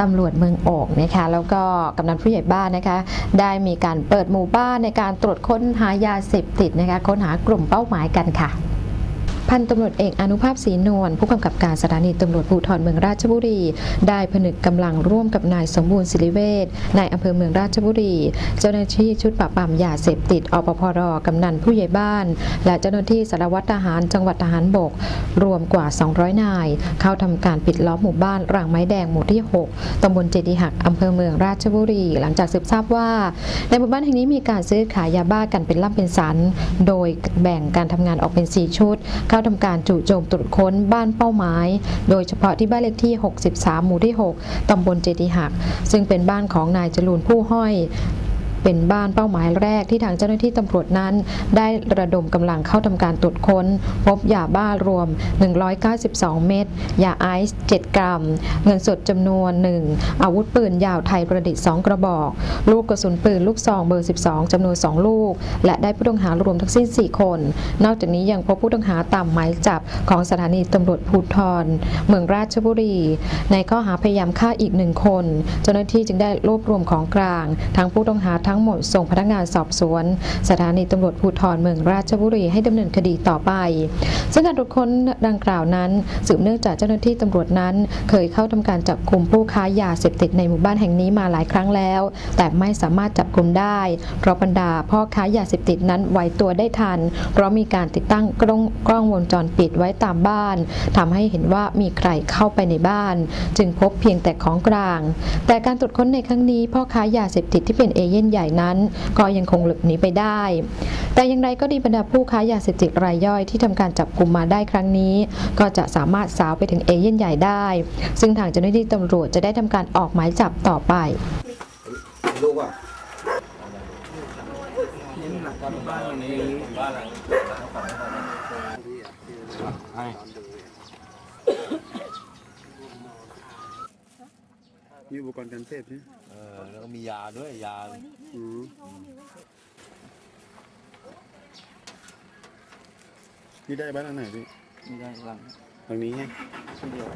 ตำรวจเมืองโอกนะคะแล้วก็กำนันผู้ใหญ่บ้านนะคะได้มีการเปิดหมู่บ้านในการตรวจค้นหายาเสพติดนะคะค้นหากลุ่มเป้าหมายกันค่ะ พันตำรวจเอกอนุภาพศรีนวลผู้กำกับการสถานีตำรวจภูธรเมืองราชบุรี ได้ผนึกกำลังร่วมกับนายสมบูรณ์ศิริเวชนายอำเภอเมืองราชบุรี เจ้าหน้าที่ชุดปราบปรามยาเสพติดอปพรกำนันผู้ใหญ่บ้าน และเจ้าหน้าที่สารวัตรทหารจังหวัดทหารบก รวมกว่า 200 นาย เข้าทำการปิดล้อมหมู่บ้านรางไม้แดงหมู่ที่ 6ตำบลเจดีหักอำเภอเมืองราชบุรี หลังจากสืบทราบว่า ในหมู่บ้านแห่งนี้มีการซื้อขายยาบ้ากันเป็นล่ำเป็นสัน โดยแบ่งการทำงานออกเป็น 4 ชุดเข้าทำการจู่โจมตรวจค้นบ้านเป้าหมาย โดยเฉพาะที่บ้านเลขที่ 63 หมู่ที่ 6 ตำบลเจดีหัก ซึ่งเป็นบ้านของนายจรูนผู้ห้อย เป็นบ้านเป้าหมายแรกที่ทางเจ้าหน้าที่ตำรวจนั้น ได้ระดมกำลังเข้าทำการตรวจค้น พบยาบ้ารวม 192 เม็ดยาไอซ์7 กรัม เงินสดจำนวน1อาวุธปืนยาวไทยประดิษฐ์ 2 กระบอก ลูกกระสุนปืนลูกซองเบอร์ 12จำนวน 2 ลูก และได้ผู้ต้องหารวมทั้งสิ้น 4 คน นอกจากนี้ยังพบผู้ต้องหาตามหมายจับของสถานีตำรวจภูธรเมืองราชบุรี ในข้อหาพยายามฆ่าอีกหนึ่งคน เจ้าหน้าที่จึงได้รวบรวมของกลาง ทั้งผู้ต้องหาทั้ง้งหมดส่งพนักงานสอบสวน สถานีตำรวจภูธรเมืองราชบุรีให้ดำเนินคดีต่อไป ซึ่งการตรวจค้นดังกล่าวนั้น สืบเนื่องจากเจ้าหน้าที่ตำรวจนั้น เคยเข้าทำการจับกลุ่มผู้ค้ายาเสพติดในหมู่บ้านแห่งนี้มาหลายครั้งแล้ว แต่ไม่สามารถจับกลุ่มได้ เพราะบรรดาพ่อค้ายาเสพติดนั้นไหวตัวได้ทัน เพราะมีการติดตั้งกล้องกล้องวงจรปิดไว้ตามบ้านทำให้เห็นว่ามีใครเข้าไปในบ้าน จึงพบเพียงแต่ของกลาง แต่การตรวจค้นในครั้งนี้พ่อค้ายาเสพติดที่เป็นเอเย่นใหญ่นั้น ก็ยังคงหลบหนีไปได้ แต่อย่างไรก็ดีบรรดาผู้ค้ายาเสพติดรายย่อยที่ทำการจับกลุ่มมาได้ครั้งนี้ ก็จะสามารถสาวไปถึงเอเย่นใหญ่ได้ ซึ่งทางเจ้าหน้าที่ตำรวจจะได้ทำการออกหมายจับต่อไปลูกอะมีอุปกรณ์การเสพใช่ไหม ก็มียาด้วยยาอืมนี่ได้บ้านหลังไหนพี่มีได้หลังหลังนี้ไงคนเดียว